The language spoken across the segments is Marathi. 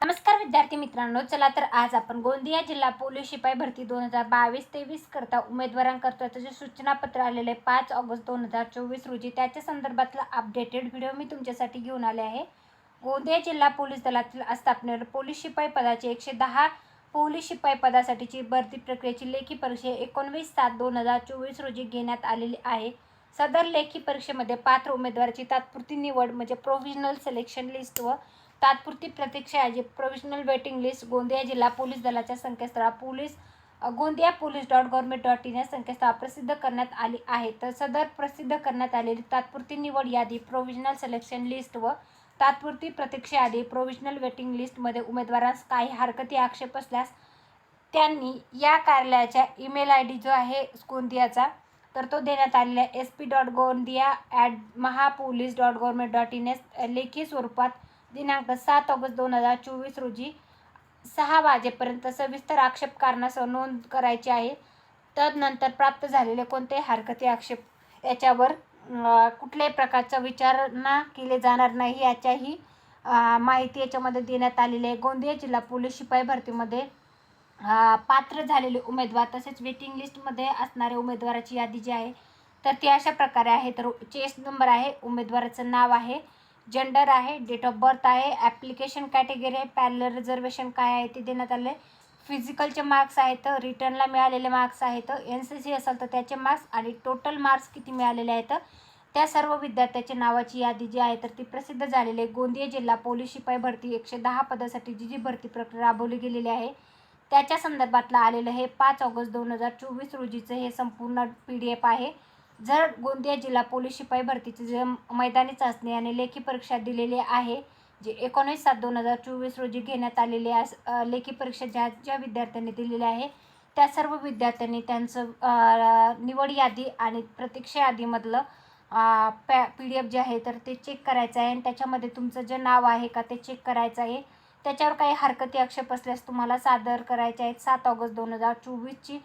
नमस्कार विद्यार्थी मित्रांनो चला तर आज आपण गोंदिया जिल्हा पोलीस शिपाई भरती दोन हजार बावीस तेवीस करता उमेदवारांकरता त्याचे सूचनापत्र आलेले पाच ऑगस्ट दोन हजार चोवीस रोजी त्याच्या संदर्भातला अपडेटेड व्हिडिओ मी तुमच्यासाठी घेऊन आले आहे. गोंदिया जिल्हा पोलीस दलातील स्थापनेवर पोलीस शिपाई पदाचे एकशे दहा पोलीस शिपाई पदासाठीची भरती प्रक्रियेची लेखी परीक्षा एकोणवीस सात दोन हजार चोवीस रोजी घेण्यात आलेली आहे. सदर लेखी परीक्षेमध्ये पात्र उमेदवाराची तात्पुरती निवड म्हणजे प्रोव्हिजनल सिलेक्शन लिस्ट व तात्पुरती प्रतीक्षा यादी प्रोविजनल वेटिंग लिस्ट गोंदिया जिल्हा पोलीस दलाच्या संकेतस्थळा police Gondia police dot government dot in या संकेतस्थळा प्रसिद्ध करण्यात आली आहे. तर सदर प्रसिद्ध करण्यात आलेली तात्पुरती निवड यादी प्रोविजनल सिलेक्शन लिस्ट व तात्पुरती प्रतीक्षा यादी प्रोविजनल वेटिंग लिस्टमध्ये उमेदवारास काही हरकती आक्षेप असल्यास त्यांनी या कार्यालयाच्या ईमेल आय डी जो आहे गोंदियाचा तर तो देण्यात आलेला S P dot Gondia at Mahapolice dot government dot in S लेखी स्वरूपात दिनांक सात ऑगस्ट दोन हजार चोवीस रोजी सहा वाजेपर्यंत सविस्तर आक्षेप कारणासह नोंद करायची आहे. तदनंतर प्राप्त झालेले कोणतेही हरकती आक्षेप याच्यावर कुठल्याही प्रकारचा विचारणा केले जाणार नाही याच्याही माहिती याच्यामध्ये देण्यात आलेली आहे. गोंदिया जिल्हा पोलीस शिपाई भरतीमध्ये पात्र झालेले उमेदवार तसेच वेटिंग लिस्टमध्ये असणाऱ्या उमेदवाराची यादी जी आहे तर ती अशा प्रकारे आहे. तर चेस नंबर आहे उमेदवाराचं नाव आहे. जेंडर आहे डेट ऑफ बर्थ आहे ॲप्लिकेशन कॅटेगरी आहे पॅरल रिझर्वेशन काय आहे ते देण्यात आले फिजिकलचे मार्क्स आहेत रिटर्नला मिळालेले मार्क्स आहेत एन सी सी असेल तर त्याचे मार्क्स आणि टोटल मार्क्स किती मिळालेले आहेत. त्या सर्व विद्यार्थ्याच्या नावाची यादी जी आहे तर ती प्रसिद्ध झालेली आहे. गोंदिया जिल्हा पोलीस शिपाई भरती एकशे दहा पदासाठी जी जी भरती प्रक्रिया राबवली गेलेली आहे. त्याच्या संदर्भातलं आलेलं हे पाच ऑगस्ट दोन हजार चोवीस रोजीचं हे संपूर्ण पी डी एफ आहे. जर गोंदिया जिल्हा पोलीस शिपाई भरतीची जे मैदानी चाचणी आणि लेखी परीक्षा दिलेली आहे जे एकोणीस सात दोन हजार चोवीस रोजी घेण्यात आलेली अस लेखी परीक्षा ज्या ज्या विद्यार्थ्यांनी दिलेली आहे त्या सर्व विद्यार्थ्यांनी त्यांचं निवड यादी आणि प्रतीक्षा यादीमधलं पॅ पी डी एफ जे आहे तर ते चेक करायचं आहे आणि त्याच्यामध्ये तुमचं जे नाव आहे का ते चेक करायचं आहे. त्याच्यावर काही हरकती आक्षेप असल्यास तुम्हाला सादर करायचे आहेत. सात ऑगस्ट दोन हजार चोवीसची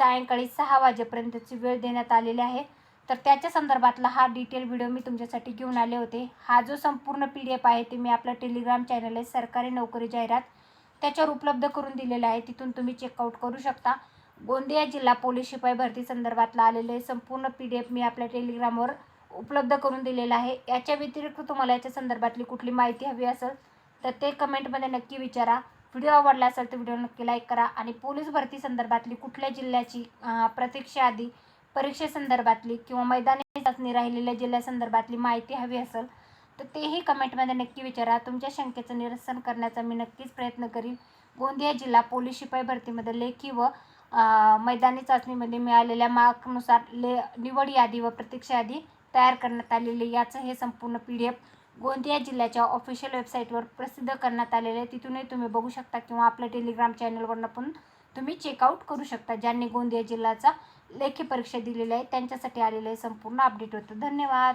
सायंकाळी सहा वाजेपर्यंतची वेळ देण्यात आलेली आहे. तर त्याच्या संदर्भातला हा डिटेल व्हिडिओ मी तुमच्यासाठी घेऊन आले होते. हा जो संपूर्ण पी डी एफ आहे ते मी आपल्या टेलिग्राम चॅनल आहे सरकारी नोकरी जाहिरात त्याच्यावर उपलब्ध करून दिलेलं आहे. तिथून तुम्ही चेकआउट करू शकता. गोंदिया जिल्हा पोलीस शिपाई भरती संदर्भातला आलेले संपूर्ण पी डी एफ मी आपल्या टेलिग्रामवर उपलब्ध करून दिलेला आहे. याच्या व्यतिरिक्त तुम्हाला याच्या संदर्भातली कुठली माहिती हवी असेल तर ते कमेंटमध्ये नक्की विचारा. व्हिडिओ आवडला असेल तर व्हिडिओ नक्की लाईक करा. आणि पोलीस भरती संदर्भातली कुठल्या जिल्ह्याची प्रतीक्षा आधी परीक्षेसंदर्भातली किंवा मैदानी चाचणी राहिलेल्या जिल्ह्यासंदर्भातली माहिती हवी असेल तर तेही कमेंटमध्ये नक्की विचारा. तुमच्या शंकेचं निरसन करण्याचा मी नक्कीच प्रयत्न करीन. गोंदिया जिल्हा पोलीस शिपाई भरतीमध्ये लेखी व मैदानी चाचणीमध्ये मिळालेल्या मार्कनुसार ले निवड यादी व प्रतीक्षा यादी तयार करण्यात आलेली याचं हे संपूर्ण पी डी एफ गोंदिया जिल्ह्याच्या ऑफिशियल वेबसाईटवर प्रसिद्ध करण्यात आलेले आहे. तिथूनही तुम्ही बघू शकता किंवा आपल्या टेलिग्राम चॅनलवरनं पण तुम्ही चेकआउट करू शकता ज्यांनी गोंदिया जिल्ह्याचा लेखी परीक्षा दिलेल्या आहे त्यांच्यासाठी आलेलं आहे संपूर्ण अपडेट होतं. धन्यवाद.